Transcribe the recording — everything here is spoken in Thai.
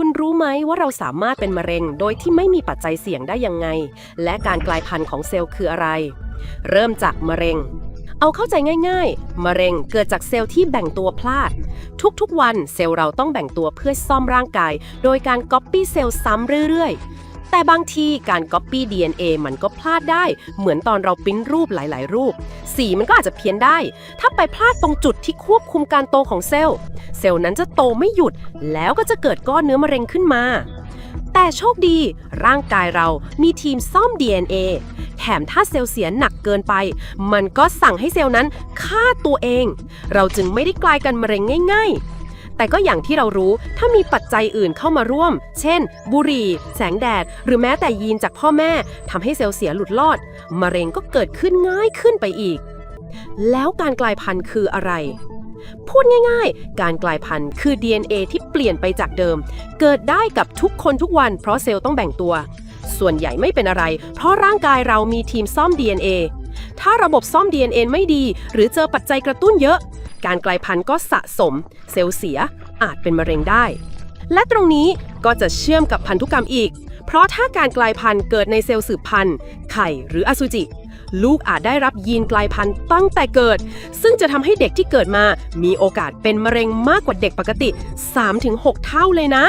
คุณรู้ไหมว่าเราสามารถเป็นมะเร็ง โดยที่ไม่มีปัจจัยเสี่ยงได้ยังไง และการกลายพันธุ์ของเซลล์คืออะไร เริ่มจากมะเร็ง เอาเข้าใจง่ายๆ มะเร็งเกิดจากเซลล์ที่แบ่งตัวพลาด ทุกๆวันเซลล์เราต้องแบ่งตัวเพื่อซ่อมร่างกาย โดยการก๊อปปี้เซลล์ซ้ำเรื่อย แต่บางทีการก๊อปปี้ DNA มันก็พลาดได้ เหมือนตอนเราปริ้นรูปหลาย ๆ รูป สีมันก็อาจจะเพี้ยนได้ ถ้าไปพลาดตรงจุดที่ควบคุมการโตของเซลล์ เซลล์นั้นจะโตไม่หยุด แล้วก็จะเกิดก้อนเนื้อมะเร็งขึ้นมา แต่โชคดี ร่างกายเรามีทีมซ่อม DNA แถมถ้าเซลล์เสียหนักเกินไป มันก็สั่งให้เซลล์นั้นฆ่าตัวเอง เราจึงไม่ได้กลายกันมะเร็งง่าย ๆ แต่ก็อย่างที่เรารู้ ถ้ามีปัจจัยอื่นเข้ามาร่วม เช่น บุหรี่ แสงแดด หรือแม้แต่ยีนจากพ่อแม่ทำให้เซลล์เสียหลุดรอด มะเร็งก็เกิดขึ้นง่ายขึ้นไปอีก แล้วการกลายพันธุ์คืออะไร พูดง่ายๆ การกลายพันธุ์คือ DNA ที่เปลี่ยนไปจากเดิม เกิดได้กับทุกคนทุกวัน เพราะเซลล์ต้องแบ่งตัว ส่วนใหญ่ไม่เป็นอะไร เพราะร่างกายเรามีทีมซ่อม DNA ถ้าระบบซ่อม DNA ไม่ดี หรือเจอปัจจัยกระตุ้นเยอะ การกลายพันธุ์ก็สะสม เซลล์เสียอาจเป็นมะเร็งได้ และตรงนี้ก็จะเชื่อมกับพันธุกรรมอีก เพราะถ้าการกลายพันธุ์เกิดในเซลล์สืบพันธุ์ ไข่หรืออสุจิ ลูกอาจได้รับยีนกลายพันธุ์ตั้งแต่เกิด ซึ่งจะทำให้เด็กที่เกิดมามีโอกาสเป็นมะเร็งมากกว่าเด็กปกติ 3-6 เท่าเลยนะ